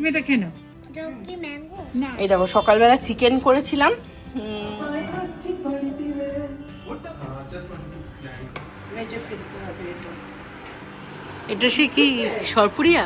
তুমি এটা খেয়ে নাও। এই দেখো সকালবেলা চিকেন করেছিলাম। এটা সে কি সরপুরিয়া?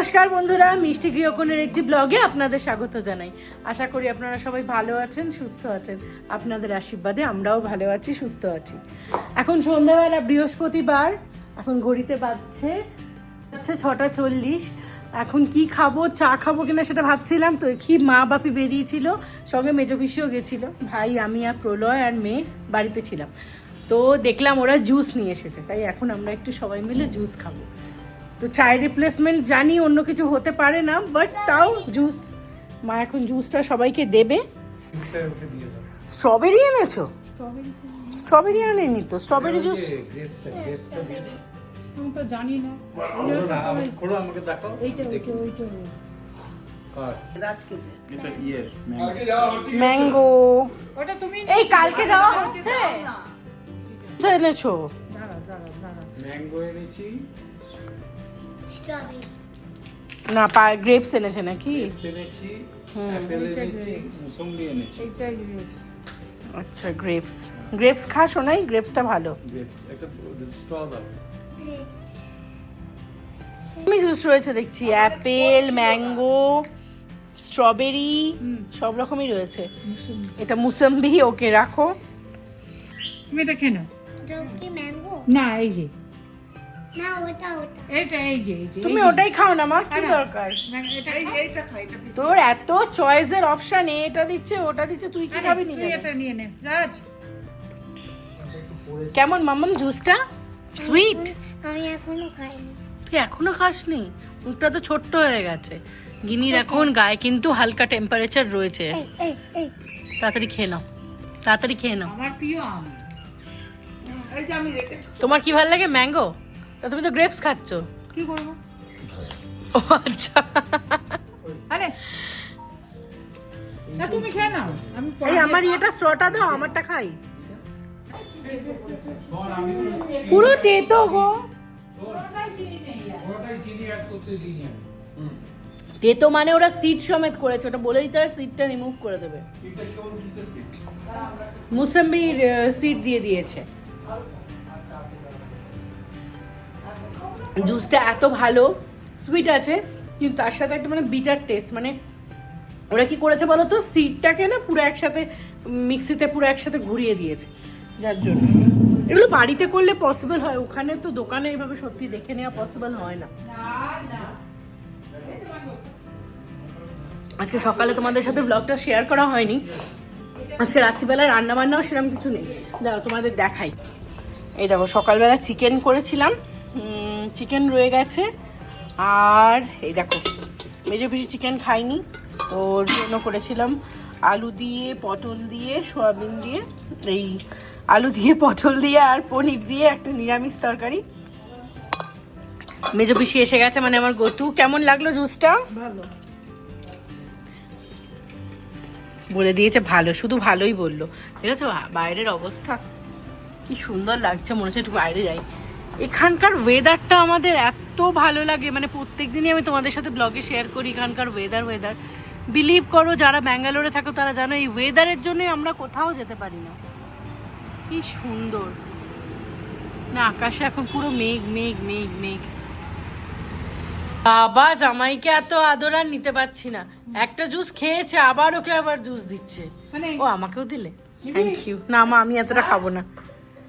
নমস্কার বন্ধুরা, মিষ্টি গৃহকোণের একটি ব্লগে আপনাদের স্বাগত জানাই। আশা করি আপনারা সবাই ভালো আছেন, সুস্থ আছেন। আপনাদের আশীর্বাদে আমরাও ভালো আছি, সুস্থ আছি। এখন সন্ধ্যাবেলা, বৃহস্পতিবার। এখন ঘড়িতে বাজছে হচ্ছে ছটা চল্লিশ। এখন কি খাব, চা খাব কিনা সেটা ভাবছিলাম, তো কি মা বাপি বেরিয়েছিল, সঙ্গে মেজো পিসিও গেছিল। ভাই, আমি আর প্রলয় আর মেয়ে বাড়িতে ছিলাম। তো দেখলাম ওরা জুস নিয়ে এসেছে, তাই এখন আমরা একটু সবাই মিলে জুস খাব। তো চায়ের রিপ্লেসমেন্ট জানি অন্য কিছু হতে পারে না বাট তাও জুস মা এখন জুসটা সবাইকে দেবে। স্ট্রবেরি এনেছো? স্ট্রবেরি আনেনি তো স্ট্রবেরি জুস আমি তো জানি না। খোলো আমাকে দেখো এইটা ওইটা ওইটা কার রাজকে দে এটা ইয়ের ম্যাঙ্গো এই কালকে যাওয়া হচ্ছে? এনেছো? ম্যাঙ্গো না পা গ্রেপস এনেছে নাকি? এনেছি অ্যাপেল এনেছি মুসম্বি এনেছি। grapes। আচ্ছা গ্রেপস গ্রেপস খাস নাই? গ্রেপসটা ভালো। গ্রেপস একটা স্টল দাও। আমি জুস রয়েছে দেখছি। অ্যাপেল ম্যাঙ্গো স্ট্রবেরি সব রকমই রয়েছে। এটা মুসম্বি ওকে রাখো। তুমি এটা খেয়ে নাও। কি ম্যাঙ্গো না এই যে। না ওটা ওটা। এটা এই যে এই যে তুমি ওটাই খাও না মা কি। দরকার? এটা এইটা খাই এটা তোর এত চয়েসের অপশন এটা দিচ্ছে ওটা দিচ্ছে তুই কি খাবি নি তুই এটা নিয়ে নে রাজ। কেমন মামাম জুসটা সুইট আমি এখনও খাইনি। তুই এখনও খাসনি? মুখটা তো ছোট্ট হয়ে গেছে। গিনির এখন গায়ে কিন্তু হালকা টেম্পারেচার রয়েছে। তাড়াতাড়ি খেয়ে নাও। তাড়াতাড়ি খেয়ে নাও। আমার প্রিয় আম। এই যে আমি রেখেছি তোমার কি ভালো লাগে ম্যাঙ্গো? তা তুমি তো গ্রেপস খাচ্ছ। কি করব? ও আচ্ছা। আরে। না তুমি খেয়ে নাও। আমি এই আমার ইয়েটা স্ট্রটা দাও আমারটা খাই। পুরো তেতো গো। তেতো মানে ওরা সিড সমেত করেছে ওটা বলে দিতে হয় সিডটা রিমুভ করে দেবে। সিটটা কিসের সিট দিয়ে দিয়েছে। জুসটা এত ভালো সুইট আছে, কিন্তু তার সাথে একটা মানে বিটার টেস্ট মানে ওরা কি করেছে বলো তো সিডটাকে না পুরো একসাথে, মিক্সিতে পুরো একসাথে ঘুরিয়ে দিয়েছে, যার জন্য। এগুলো বাড়িতে করলে পসিবল হয়, ওখানে তো দোকানে এইভাবে সত্যি দেখে নেওয়া পসিবল হয় না। আজকে সকালে তোমাদের সাথে ব্লগটা শেয়ার করা হয়নি। আজকে রাত্রিবেলা রান্না বান্নাও সেরকম কিছু নেই। দেখো তোমাদের দেখাই। এই দেখো, সকালবেলা চিকেন করেছিলাম। চিকেন রয়ে গেছে। আর এই দেখো মেজে বেশি চিকেন খাইনি তো ওর জন্য করেছিলাম আলু দিয়ে পটল দিয়ে সোয়াবিন দিয়ে এই আলু দিয়ে পটল দিয়ে আর পনির দিয়ে একটা নিরামিষ তরকারি। মেজো পিসি এসে গেছে মানে আমার গতু। কেমন লাগল জুসটা? ভালো। বলে দিয়েছে ভালো শুধু ভালোই বলল। ঠিক আছে বাইরের অবস্থা কি সুন্দর লাগছে মনে হচ্ছে একটু বাইরে যাই। এখানকার ওয়েদারটা আমাদের এত ভালো লাগে। মানে প্রত্যেক দিনই আমি তোমাদের সাথে ব্লগে শেয়ার করি এখানকার ওয়েদার ওয়েদার বিলিভ করো যারা ব্যাঙ্গালোরে থাকো তারা জানো এই ওয়েদারের জন্যই আমরা কোথাও যেতে পারি না। কি সুন্দর। না আকাশে এখন পুরো মেঘ মেঘ মেঘ মেঘ। বাবা জামাইকে এত আদর আর নিতে পারছি না। একটা জুস খেয়েছে আবার ওকে আবার জুস দিচ্ছে। মানে ও আমাকেও দিলে। থ্যাংক ইউ না মা আমি এতটা খাব না।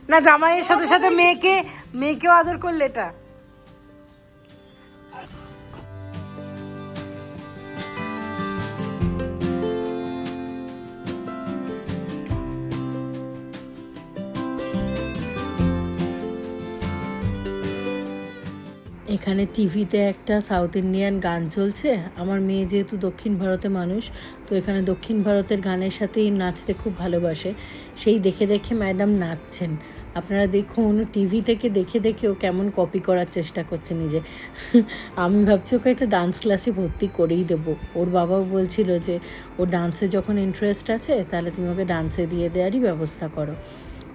না জামাইয়ের সাথে সাথে মেয়েকে মেয়েকেও আদর করলে এটা। এখানে টিভিতে একটা সাউথ ইন্ডিয়ান গান চলছে। আমার মেয়ে যেহেতু দক্ষিণ ভারতে মানুষ, তো এখানে দক্ষিণ ভারতের গানের সাথেই নাচতে খুব ভালোবাসে। সেই দেখে দেখে ম্যাডাম নাচছেন। আপনারা দেখুন, টিভি থেকে দেখে দেখে ও কেমন কপি করার চেষ্টা করছে নিজে। আমি ভাবছি ওকে একটা ডান্স ক্লাসে ভর্তি করেই দেবো। ওর বাবাও বলছিল যে ও ডান্সে যখন ইন্টারেস্ট আছে, তাহলে তুমি ওকে ডান্সে দিয়ে দেওয়ারই ব্যবস্থা করো।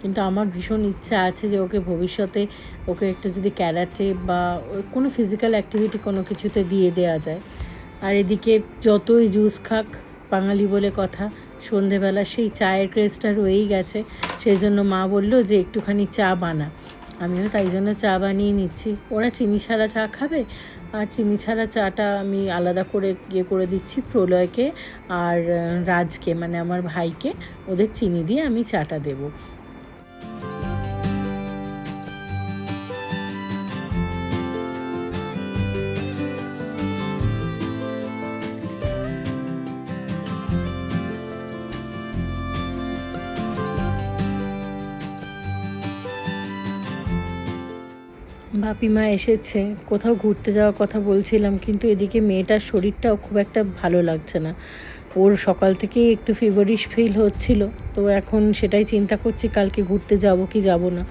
কিন্তু আমার ভীষণ ইচ্ছা আছে যে ওকে ভবিষ্যতে ওকে একটা যদি ক্যারাটে বা কোনো ফিজিক্যাল অ্যাক্টিভিটি কোনো কিছুতে দিয়ে দেওয়া যায়। আর এদিকে যতই জুস খাক, বাঙালি বলে কথা, সন্ধেবেলা সেই চায়ের ক্রেজটা রয়েই গেছে। সেই জন্য মা বলল যে একটুখানি চা বানা। আমিও তাই জন্য চা বানিয়ে নিচ্ছি। ওরা চিনি ছাড়া চা খাবে? আর চিনি ছাড়া চাটা আমি আলাদা করে ইয়ে করে দিচ্ছি প্রলয়কে আর রাজকে মানে আমার ভাইকে। ওদের চিনি দিয়ে আমি চাটা দেবো। বাপিমা এসেছে, কোথাও ঘুরতে যাওয়ার কথা বলছিলাম, কিন্তু এদিকে মেয়েটার শরীরটাও খুব একটা ভালো লাগছে না। ওর সকাল থেকেই একটু ফিভারিশ ফিল হচ্ছিল, তো এখন সেটাই চিন্তা করছি কালকে ঘুরতে যাব কি যাব না।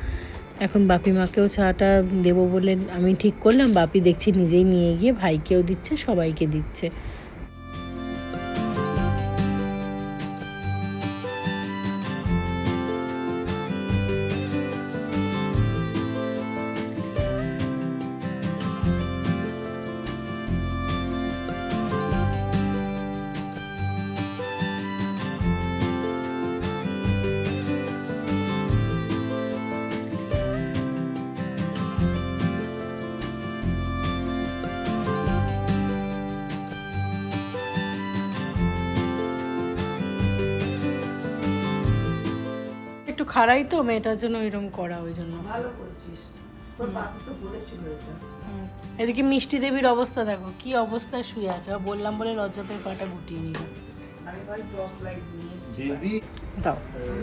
এখন বাপিমাকেও চাটা দেবো বলে আমি ঠিক করলাম, বাপি দেখছি নিজেই নিয়ে গিয়ে ভাইকেও দিচ্ছে, সবাইকে দিচ্ছে। খাড়াই তো মেয়েটার জন্য এরকম করা ওই জন্য। ভালো করেছিস। তোর বাপি তো বলেছিল এটা। এদিকে মিষ্টি দেবীর অবস্থা দেখো কি অবস্থায় শুয়ে আছে। বললাম বলে লজ্জাতে পাটা গুটিয়ে নিল। দাও।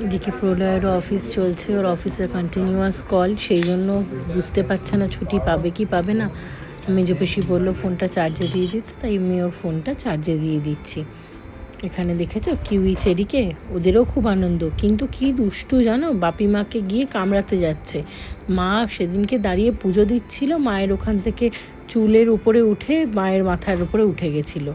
এদিকে প্রলয়েরও অফিস চলছে ওর অফিসের কন্টিনিউয়াস কল সেই জন্য বুঝতে পারছে না ছুটি পাবে কি পাবে না। মেজো পেশি বলল ফোনটা চার্জে দিয়ে দিতে। তাই আমি ওর ফোনটা চার্জে দিয়ে দিচ্ছি। এখানে দেখেছ? কিউই চেরিকে? ওদেরও খুব আনন্দ। কিন্তু কি দুষ্টু জানো? বাপি মাকে গিয়ে কামড়াতে যাচ্ছে। মা সেদিনকে দাঁড়িয়ে পুজো দিচ্ছিল। মায়ের ওখান থেকে চুলের উপরে উঠে, মায়ের মাথার উপরে উঠে গেছিল।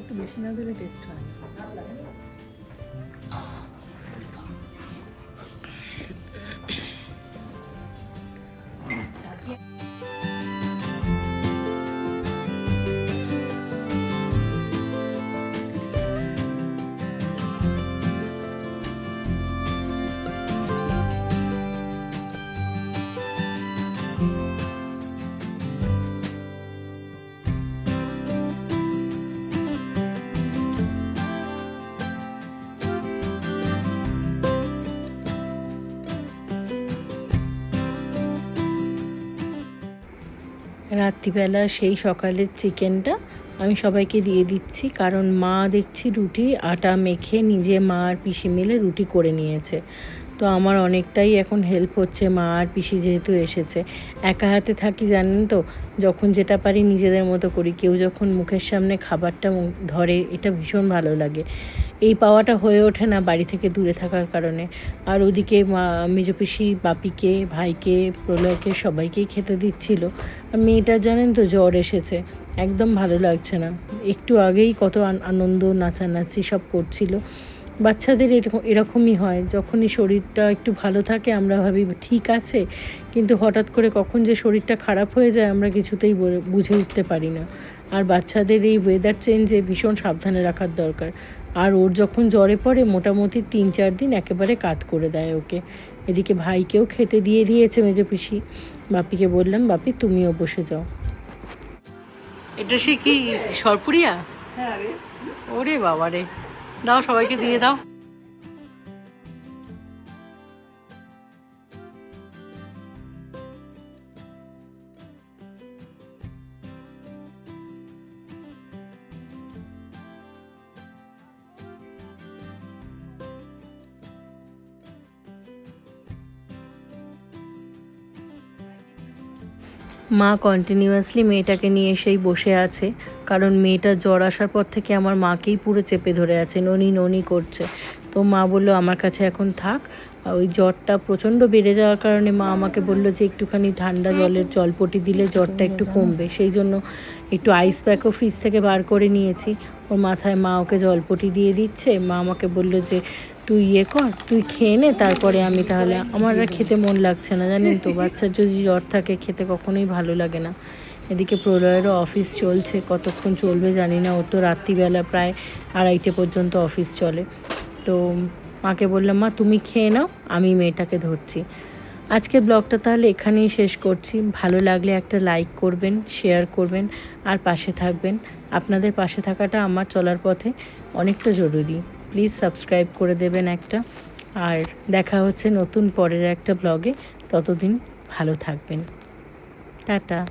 একটু বেশি না দিলে টেস্ট হয়। রাত্রিবেলা সেই সকালের চিকেনটা আমি সবাইকে দিয়ে দিচ্ছি, কারণ মা দেখছি রুটি, আটা মেখে নিজে মা আর পিসি মিলে রুটি করে নিয়েছে। তো আমার অনেকটাই এখন হেল্প হচ্ছে, মা আর পিসি যেহেতু এসেছে। একা হাতে থাকি, জানেন তো? যখন যেটা পারি নিজেদের মতো করি। কেউ যখন মুখের সামনে খাবারটা ধরে, এটা ভীষণ ভালো লাগে। এই পাওয়াটা হয়ে ওঠে না বাড়ি থেকে দূরে থাকার কারণে। আর ওদিকে মা পিসি, বাপিকে, ভাইকে, প্রলয়কে সবাইকেই খেতে দিচ্ছিল। আর মেয়েটার, জানেন তো, জ্বর এসেছে। একদম ভালো লাগছে না। একটু আগেই কত আনন্দ, নাচানাচি সব করছিল। বাচ্চাদের এরকম এরকমই হয়। যখনই শরীরটা একটু ভালো থাকে আমরা ভাবি ঠিক আছে কিন্তু হঠাৎ করে কখন যে শরীরটা খারাপ হয়ে যায় আমরা কিছুতেই বুঝে উঠতে পারি না। আর বাচ্চাদের এই ওয়েদার চেঞ্জে ভীষণ সাবধানে রাখার দরকার। আর ওর যখন জ্বরে পড়ে মোটামুটি তিন চার দিন একেবারে কাত করে দেয় ওকে। এদিকে ভাইকেও খেতে দিয়ে দিয়েছে মেজো পিসি। বাপিকে বললাম বাপি তুমিও বসে যাও। এটা সে কি সরপুরিয়া? হ্যাঁ ওরে বাবা রে। দাও সবাইকে দিয়ে দাও। মা কন্টিনিউয়াসলি মেয়েটাকে নিয়ে এসেই বসে আছে। কারণ মেয়েটা জ্বর আসার পর থেকে আমার মাকেই পুরো চেপে ধরে আছে ননি ননি করছে। তো মা বলল, আমার কাছে এখন থাক ওই জ্বরটা প্রচণ্ড বেড়ে যাওয়ার কারণে মা আমাকে বলল যে একটুখানি ঠান্ডা জলের জলপটি দিলে জ্বরটা একটু কমবে। সেই জন্য একটু আইস প্যাকও ফ্রিজ থেকে বার করে নিয়েছি। ওর মাথায় মা ওকে জলপটি দিয়ে দিচ্ছে। মা আমাকে বলল যে, তুই ইয়ে কর, তুই খেয়ে নে, তারপরে আমি তাহলে আমার আর খেতে মন লাগছে না, জানেন তো? বাচ্চার যদি জ্বর থাকে, খেতে কখনোই ভালো লাগে না। এদিকে প্রলয়েরও অফিস চলছে, কতক্ষণ চলবে জানি না। ও তো রাত্রিবেলা প্রায় আড়াইটে পর্যন্ত অফিস চলে। তো মাকে বললাম, মা, তুমি খেয়ে নাও, আমি মেয়েটাকে ধরছি। আজকে ব্লগটা তাহলে এখানেই শেষ করছি। ভালো লাগলে একটা লাইক করবেন, শেয়ার করবেন, আর পাশে থাকবেন। আপনাদের পাশে থাকাটা আমার চলার পথে অনেকটা জরুরি। প্লিজ সাবস্ক্রাইব করে দেবেন একটা। আর দেখা হচ্ছে নতুন পরের একটা ব্লগে। ততদিন ভালো থাকবেন। টাটা।